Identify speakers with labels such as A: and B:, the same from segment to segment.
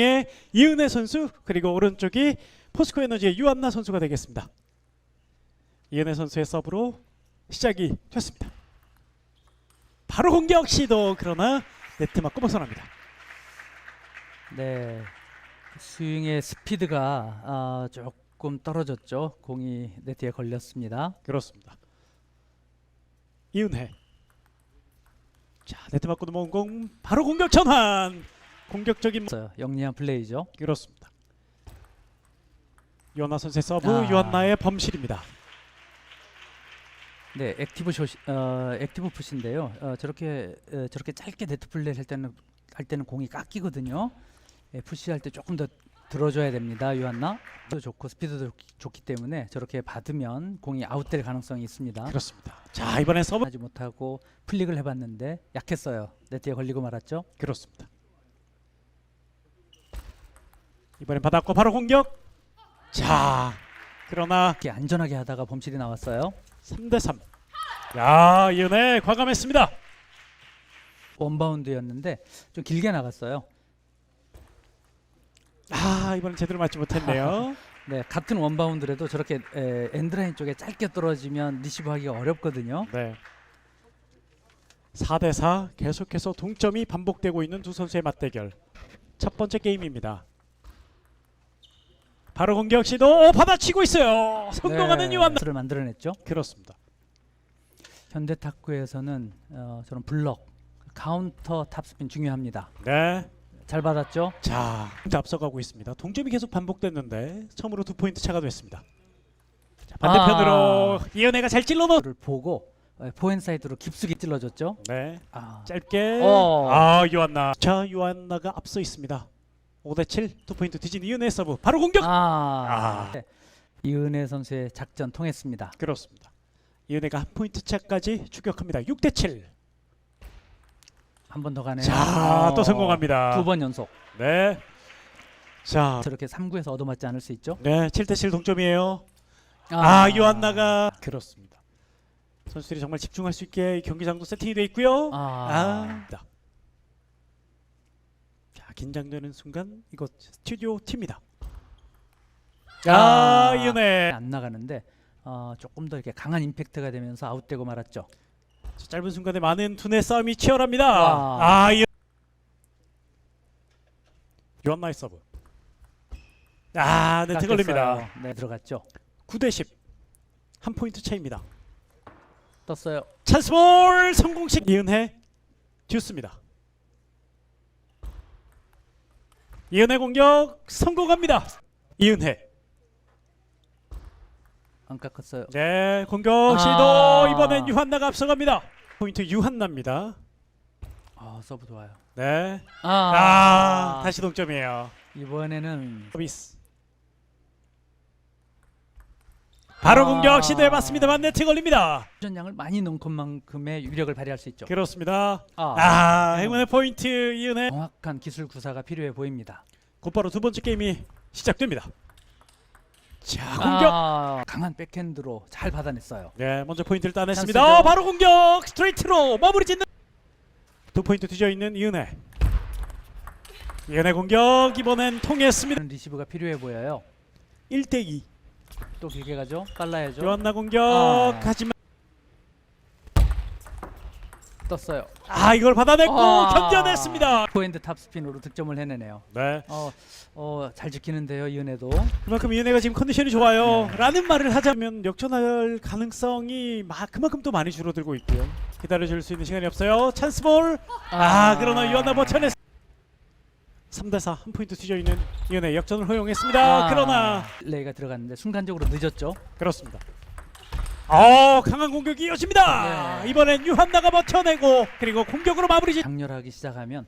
A: 예, 이은혜 선수 그리고 오른쪽이 포스코 에너지의 유한나 선수가 되겠습니다. 이은혜 선수의 서브로 시작이 됐습니다. 바로 공격 시도 그러나 네트 맞고 벗어납니다.
B: 네. 스윙의 스피드가 아, 조금 떨어졌죠. 공이 네트에 걸렸습니다.
A: 그렇습니다. 이은혜. 자 네트 맞고 넘어온 공 바로 공격 전환. 공격적인.
B: 영리한 플레이죠.
A: 그렇습니다. 유한나 선수의 서브
B: 아.
A: 유한나의 범실입니다.
B: 네, 액티브 숏, 어, 액티브 푸시인데요. 어, 저렇게 어, 저렇게 짧게 네트 플레이를 할 때는 할 때는 공이 깎이거든요. 예, 푸시할 때 조금 더 들어줘야 됩니다. 유한나. 도 좋고 스피드도 좋기, 좋기 때문에 저렇게 받으면 공이 아웃될 가능성이 있습니다.
A: 그렇습니다. 자 이번엔 서브
B: 하지 못하고 플릭을 해봤는데 약했어요. 네트에 걸리고 말았죠.
A: 그렇습니다. 이번엔 받았고 바로 공격. 자 그러나
B: 이렇게 안전하게 하다가 범실이 나왔어요.
A: 3대 3. 야 이은혜 과감했습니다.
B: 원바운드였는데 좀 길게 나갔어요.
A: 아 이번엔 제대로 맞지 못했네요.
B: 네, 같은 원바운드라도 저렇게 에, 엔드라인 쪽에 짧게 떨어지면 리시브하기가 어렵거든요.
A: 네. 4대 4 계속해서 동점이 반복되고 있는 두 선수의 맞대결. 첫 번째 게임입니다. 바로 공격 시도 오, 받아치고 있어요. 성공하는 유한나.
B: 를 만들어냈죠.
A: 그렇습니다.
B: 현대 탁구에서는 어, 저런 블럭, 카운터 탑스핀 중요합니다.
A: 네.
B: 잘 받았죠.
A: 자, 앞서가고 있습니다. 동점이 계속 반복됐는데 처음으로 두 포인트 차가 됐습니다. 자, 반대편으로 이은혜가 잘 찔러 넣.
B: 를 보고 어, 포핸 사이드로 깊숙이 찔러줬죠.
A: 네.
B: 아,
A: 짧게.
B: 어.
A: 아, 유한나. 자, 유한나가 앞서 있습니다. 5대 7. 두 포인트 뒤진 이은혜 서브. 바로 공격.
B: 아,
A: 아.
B: 네. 이은혜 선수의 작전 통했습니다.
A: 그렇습니다. 이은혜가 한 포인트 차까지 추격합니다. 6대 7.
B: 한 번 더 가네요.
A: 자, 또 성공합니다.
B: 두 번 연속.
A: 네. 자,
B: 저렇게 3구에서 얻어맞지 않을 수 있죠.
A: 네, 7대 7 동점이에요. 아, 유한나가 그렇습니다. 선수들이 정말 집중할 수 있게 이 경기장도 세팅이 돼 있고요.
B: 아,
A: 아. 자, 긴장되는 순간 이곳 스튜디오 팀이다. 아, 이은혜.
B: 안 나가는데 어, 조금 더 이렇게 강한 임팩트가 되면서 아웃되고 말았죠.
A: 자, 짧은 순간에 많은 두뇌 싸움이 치열합니다.
B: 와.
A: 아, 이 유한나의 서브. 아, 네트 걸립니다.
B: 깎였어요. 네, 들어갔죠.
A: 9대 10. 한 포인트 차입니다.
B: 떴어요.
A: 찬스볼 성공식 이은혜 듀스입니다. 이은혜 공격 성공합니다. 이은혜.
B: 안 깎았어요.
A: 네, 공격
B: 아.
A: 시도 이번엔 유한나가 앞서갑니다. 포인트 유한나입니다.
B: 아, 서브 좋아요.
A: 네.
B: 아,
A: 아, 다시 동점이에요.
B: 이번에는
A: 서비스. 바로
B: 아.
A: 공격 시도해봤습니다만 네트 걸립니다.
B: 전량을 많이 넣은 것만큼의 유력을 발휘할 수 있죠.
A: 그렇습니다.
B: 아,
A: 아, 행운의 포인트 이은혜.
B: 정확한 기술 구사가 필요해 보입니다.
A: 곧바로 두 번째 게임이 시작됩니다. 자, 공격.
B: 아, 강한 백핸드로 잘 받아냈어요.
A: 네, 먼저 포인트를 따냈습니다.
B: 찬스죠.
A: 어, 바로 공격 스트레이트로 마무리 짓는 두 포인트 뒤져 있는 이은혜. 이은혜 공격 이번엔 통했습니다.
B: 리시브가 필요해 보여요.
A: 1대 2.
B: 또 길게 가죠. 빨라야죠.
A: 요한나 공격
B: 아.
A: 하지만
B: 떴어요.
A: 아 이걸 받아냈고
B: 아.
A: 견뎌냈습니다.
B: 포핸드 탑스핀으로 득점을 해내네요.
A: 네,
B: 어, 어, 잘 지키는데요, 이은혜도.
A: 그만큼 이은혜가 지금 컨디션이 좋아요.라는 말을 하자면 역전할 가능성이 마, 그만큼 또 많이 줄어들고 있고요. 기다려줄 수 있는 시간이 없어요. 찬스볼. 아, 그러나 유한나 버텨냈. 3대 4 한 포인트 뒤져 있는 이은혜 역전을 허용했습니다.
B: 아,
A: 그러나
B: 레이가 들어갔는데 순간적으로 늦었죠.
A: 그렇습니다. 어 강한 공격이 이어집니다.
B: 네.
A: 이번엔 유한나가 버텨내고 그리고 공격으로 마무리 짓.
B: 강렬하기 시작하면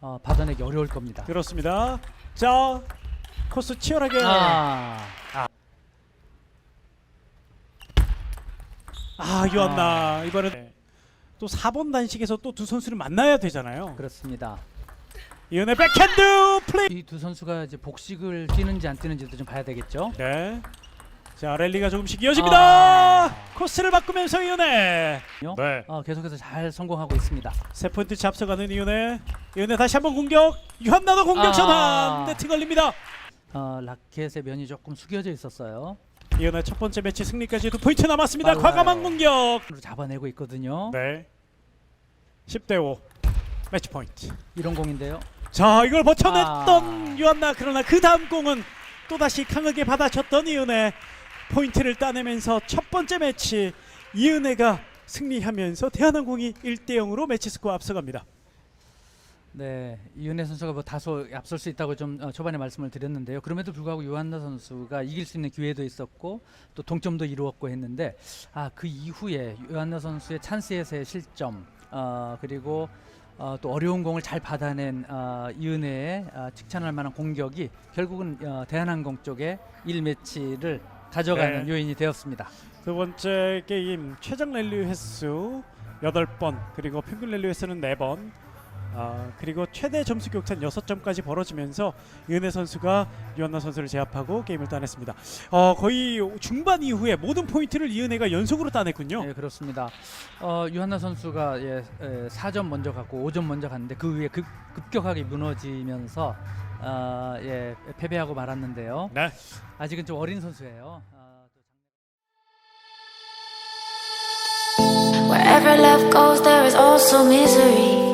B: 어, 받아내기 어려울 겁니다.
A: 그렇습니다. 자 코스 치열하게 아,
B: 아,
A: 유한나 이번엔 또 4번 단식에서 또 두 선수를 만나야 되잖아요.
B: 그렇습니다.
A: 이은혜 백핸드 플레이.
B: 이 두 선수가 이제 복식을 뛰는지 안 뛰는지도 좀 봐야 되겠죠.
A: 네. 자 랠리가 조금씩 이어집니다.
B: 아.
A: 코스를 바꾸면서 이은혜. 네.
B: 어, 계속해서 잘 성공하고 있습니다.
A: 세 포인트 차 앞서가는 이은혜. 이은혜 다시 한번 공격. 유한나도 공격
B: 아.
A: 전환. 네트 걸립니다.
B: 어, 라켓의 면이 조금 숙여져 있었어요.
A: 이은혜 첫 번째 매치 승리까지 두 포인트 남았습니다.
B: 빨라요.
A: 과감한 공격.
B: 잡아내고 있거든요.
A: 네. 10대 5 매치 포인트.
B: 이런 공인데요.
A: 자 이걸 버텨냈던
B: 아.
A: 유한나 그러나 그 다음 공은 또 다시 강하게 받아쳤던 이은혜 포인트를 따내면서 첫 번째 매치 이은혜가 승리하면서 대한항공이 1대 0으로 매치 스코어 앞서갑니다.
B: 네, 이은혜 선수가 뭐 다소 앞설 수 있다고 좀 어, 초반에 말씀을 드렸는데요. 그럼에도 불구하고 유한나 선수가 이길 수 있는 기회도 있었고 또 동점도 이루었고 했는데 아 그 이후에 유한나 선수의 찬스에서의 실점 어, 그리고 어, 또 어려운 공을 잘 받아낸 어, 이은혜의 어, 칭찬할 만한 공격이 결국은 어, 대한항공 쪽에 1매치를 가져가는
A: 네.
B: 요인이 되었습니다.
A: 두 번째 게임 최장 랠리 횟수 8번 그리고 평균 랠리 횟수는 4번 아, 그리고 최대 점수 격차는 6점까지 벌어지면서 이은혜 선수가 유한나 선수를 제압하고 게임을 따냈습니다. 어, 거의 중반 이후에 모든 포인트를 이은혜가 연속으로 따냈군요.
B: 네 그렇습니다. 어, 유한나 선수가 예, 에, 4점 먼저 갔고 5점 먼저 갔는데 그 위에 급, 급격하게 무너지면서 어, 예, 패배하고 말았는데요.
A: 네.
B: 아직은 좀 어린 선수예요. 어,
C: Wherever love goes, there is also misery.